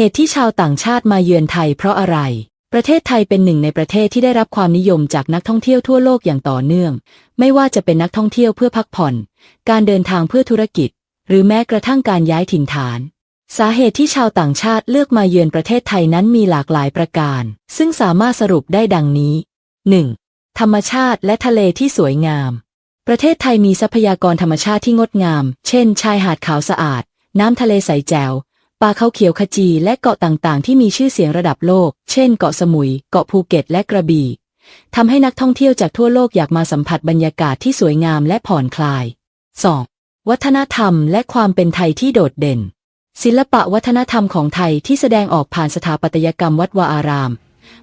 เหตุที่ชาวต่างชาติมาเยือนไทยเพราะอะไร ประเทศไทยเป็นหนึ่งในประเทศที่ได้รับความนิยมจากนักท่องเที่ยวทั่วโลกอย่างต่อเนื่อง ไม่ว่าจะเป็นนักท่องเที่ยวเพื่อพักผ่อน การเดินทางเพื่อธุรกิจ หรือแม้กระทั่งการย้ายถิ่นฐาน สาเหตุที่ชาวต่างชาติเลือกมาเยือนประเทศไทยนั้นมีหลากหลายประการ ซึ่งสามารถสรุปได้ดังนี้ 1. ธรรมชาติและทะเลที่สวยงาม ประเทศไทยมีทรัพยากรธรรมชาติที่งดงาม เช่น ชายหาดขาวสะอาด น้ำทะเลใสแจ๋ว ป่าเขาเขียวขจีและเกาะต่างๆ ที่มีชื่อเสียงระดับโลก เช่น เกาะสมุย เกาะภูเก็ต และกระบี่ทำให้นักท่องเที่ยวจากทั่วโลกอยากมาสัมผัสบรรยากาศที่สวยงามและผ่อนคลาย 2. วัฒนธรรมและความเป็นไทยที่โดดเด่น ศิลปะวัฒนธรรมของไทยที่แสดงออกผ่านสถาปัตยกรรมวัดวาอาราม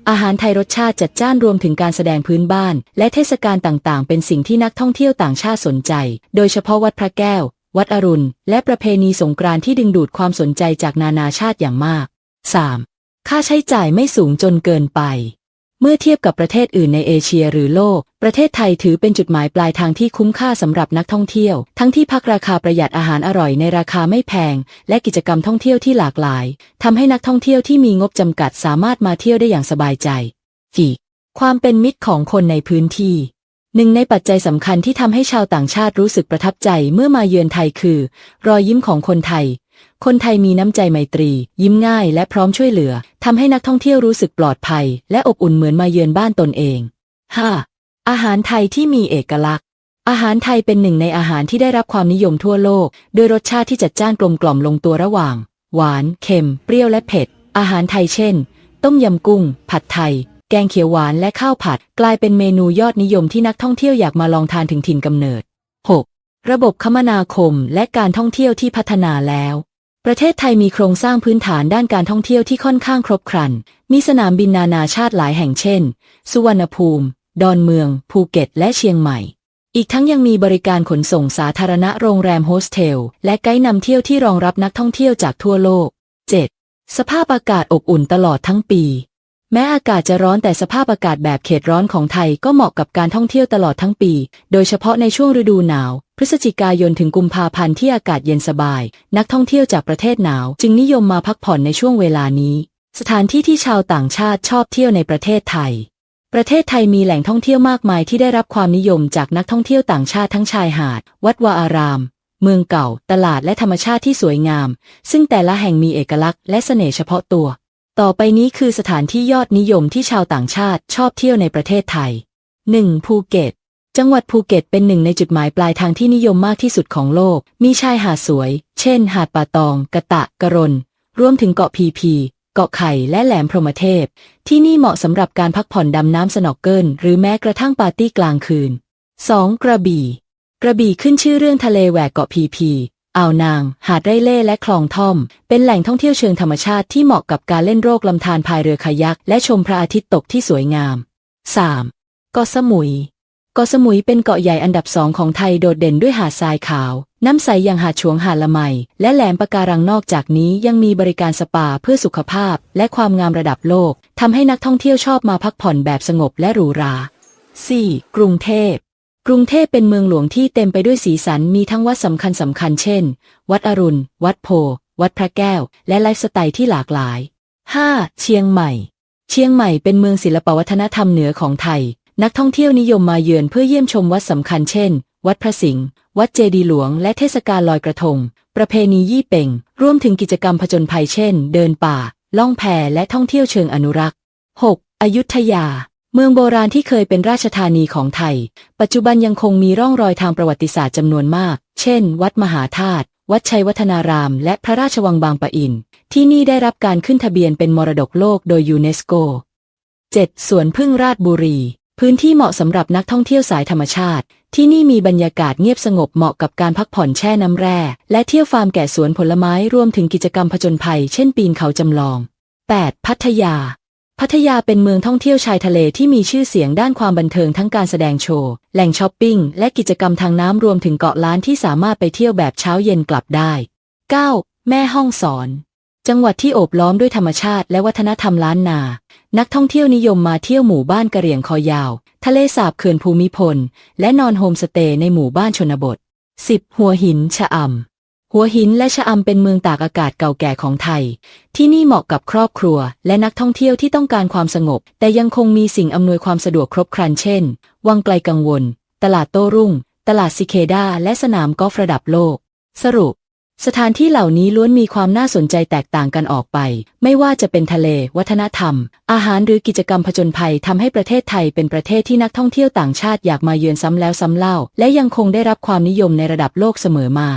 อาหารไทยรสชาติจัดจ้านรวมถึงการแสดงพื้นบ้าน และเทศกาลต่างๆ เป็นสิ่งที่นักท่องเที่ยวต่างชาติสนใจ โดยเฉพาะวัดพระแก้ว วัดอรุณ และประเพณีสงกรานต์ที่ดึงดูดความสนใจจากนานาชาติอย่างมาก 3. ค่าใช้จ่ายไม่สูงจนเกินไป เมื่อเทียบกับประเทศอื่นในเอเชียหรือโลก ประเทศไทยถือเป็นจุดหมายปลายทางที่คุ้มค่าสำหรับนักท่องเที่ยว ทั้งที่พักราคาประหยัดอาหารอร่อยในราคาไม่แพง และกิจกรรมท่องเที่ยวที่หลากหลายทำให้นักท่องเที่ยวที่มีงบจำกัดสามารถมาเที่ยวได้อย่างสบายใจ 4. ความเป็นมิตรของคนในพื้นที่ หนึ่งในปัจจัยสำคัญที่ทำให้ชาวต่างชาติรู้สึกประทับใจเมื่อมาเยือนไทยคือ รอยยิ้มของคนไทย คนไทยมีน้ำใจไมตรี ยิ้มง่ายและพร้อมช่วยเหลือทำให้นักท่องเที่ยวรู้สึกปลอดภัย และอบอุ่นเหมือนมาเยือนบ้านตนเอง 5. อาหารไทยที่มีเอกลักษณ์อาหารไทยเป็นหนึ่งในอาหารที่ได้รับความนิยมทั่วโลก โดยรสชาติที่จัดจ้านกลมกล่อมลงตัวระหว่าง หวาน เค็ม เปรี้ยวและเผ็ด อาหารไทยเช่น ต้มยำกุ้ง ผัดไทย แกงเขียวหวานและข้าวผัด กลายเป็นเมนูยอดนิยมที่นักท่องเที่ยวอยากมาลองทานถึงถิ่นกำเนิด 6. ระบบคมนาคมและการท่องเที่ยวที่พัฒนาแล้ว ประเทศไทยมีโครงสร้างพื้นฐานด้านการท่องเที่ยวที่ค่อนข้างครบครัน มีสนามบินนานาชาติหลายแห่งเช่น สุวรรณภูมิ ดอนเมือง ภูเก็ต และเชียงใหม่ อีกทั้งยังมีบริการขนส่งสาธารณะโรงแรมโฮสเทล และไกด์นำเที่ยวที่รองรับนักท่องเที่ยวจากทั่วโลก 7. สภาพอากาศอบอุ่นตลอดทั้งปี แม้อากาศจะร้อนแต่สภาพอากาศแบบเขตร้อนของไทยก็เหมาะกับการท่องเที่ยวตลอดทั้งปี โดยเฉพาะในช่วงฤดูหนาว พฤศจิกายนถึงกุมภาพันธ์ที่อากาศเย็นสบาย นักท่องเที่ยวจากประเทศหนาว จึงนิยมมาพักผ่อนในช่วงเวลานี้ สถานที่ที่ชาวต่างชาติชอบเที่ยวในประเทศไทย ประเทศไทยมีแหล่งท่องเที่ยวมากมายที่ได้รับความนิยมจากนักท่องเที่ยวต่างชาติทั้งชายหาด วัดวาอาราม เมืองเก่า ตลาดและธรรมชาติที่สวยงาม ซึ่งแต่ละแห่งมีเอกลักษณ์และเสน่ห์เฉพาะตัว ต่อไปนี้คือสถานที่ยอดนิยมที่ชาวต่างชาติชอบเที่ยวในประเทศไทย 1. ภูเก็ต จังหวัดภูเก็ตเป็นหนึ่งในจุดหมายปลายทางที่นิยมมากที่สุดของโลก มีชายหาดสวย เช่น หาดป่าตอง กะตะ กะรน รวมถึงเกาะพีพี เกาะไข่และแหลมพรหมเทพ ที่นี่เหมาะสำหรับการพักผ่อนดำน้ำสนอกเกิลหรือแม้กระทั่งปาร์ตี้กลางคืน 2. กระบี่ กระบี่ขึ้นชื่อเรื่องทะเลแหวกเกาะพีพี อ่าวนาง หาดไร่เล่และคลองท่อม เป็นแหล่งท่องเที่ยวเชิงธรรมชาติที่เหมาะกับการเล่นโรคลำธารพายเรือคายัก และชมพระอาทิตย์ตกที่สวยงาม 3. เกาะสมุยเกาะสมุยเป็นเกาะใหญ่อันดับสองของไทยโดดเด่นด้วยหาดทรายขาว น้ำใสอย่างหาดฉวงหาดละไม และแหลมปะการังนอกจากนี้ยังมีบริการสปาเพื่อสุขภาพ และความงามระดับโลกทำให้นักท่องเที่ยวชอบมาพักผ่อนแบบสงบและหรูหรา 4. กรุงเทพ กรุงเทพเป็นเมืองหลวงที่เต็มไปด้วยสีสันมีทั้งวัดสำคัญสำคัญเช่น วัดอรุณ วัดโพธิ์วัดพระแก้ว และไลฟ์สไตล์ที่หลากหลาย 5. เชียงใหม่ เชียงใหม่เป็นเมืองศิลปวัฒนธรรมเหนือของไทย นักท่องเที่ยวนิยมมาเยือนเพื่อเยี่ยมชมวัดสำคัญเช่น วัดพระสิงห์ วัดเจดีหลวง และเทศกาลลอยกระทง ประเพณียี่เป่งรวมถึงกิจกรรมผจญภัยเช่น เดินป่า ล่องแพและท่องเที่ยวเชิงอนุรักษ์ 6. อยุธยา เมืองโบราณที่เคยเป็นราชธานีของไทย ปัจจุบันยังคงมีร่องรอยทางประวัติศาสตร์จำนวนมาก เช่น วัดมหาธาตุ วัดชัยวัฒนาราม และพระราชวังบางปะอิน ที่นี่ได้รับการขึ้นทะเบียนเป็นมรดกโลกโดยยูเนสโก 7. สวนพึ่งราชบุรี พื้นที่เหมาะสำหรับนักท่องเที่ยวสายธรรมชาติ ที่นี่มีบรรยากาศเงียบสงบเหมาะกับการพักผ่อนแช่น้ำแร่ และเที่ยวฟาร์มแกะสวนผลไม้รวมถึงกิจกรรมผจญภัย เช่นปีนเขาจำลอง 8. พัทยา พัทยาเป็นเมืองท่องเที่ยวชายทะเลที่มีชื่อเสียงด้านความบันเทิงทั้งการแสดงโชว์ แหล่งช้อปปิ้ง และกิจกรรมทางน้ำรวมถึงเกาะล้านที่สามารถไปเที่ยวแบบเช้าเย็นกลับได้ 9. แม่ห้องสอน จังหวัดที่โอบล้อมด้วยธรรมชาติและวัฒนธรรมล้านนา นักท่องเที่ยวนิยมมาเที่ยวหมู่บ้านกระเหรี่ยงคอยาว ทะเลสาบเขื่อนภูมิพล และนอนโฮมสเตย์ในหมู่บ้านชนบท 10. หัวหินชะอำ หัวหินและชะอำเป็นเมืองตากอากาศเก่าแก่ของไทย ที่นี่เหมาะกับครอบครัว และนักท่องเที่ยวที่ต้องการความสงบ แต่ยังคงมีสิ่งอำนวยความสะดวกครบครันเช่น วังไกลกังวล ตลาดโต้รุ่ง ตลาดซิเคดาและสนามกอล์ฟระดับโลก สรุป สถานที่เหล่านี้ล้วนมีความน่าสนใจแตกต่างกันออกไป ไม่ว่าจะเป็นทะเล วัฒนธรรม อาหารหรือกิจกรรมผจญภัยทำให้ประเทศไทยเป็นประเทศที่นักท่องเที่ยวต่างชาติอยากมาเยือนซ้ำแล้วซ้ำเล่า และยังคงได้รับความนิยมในระดับโลกเสมอมา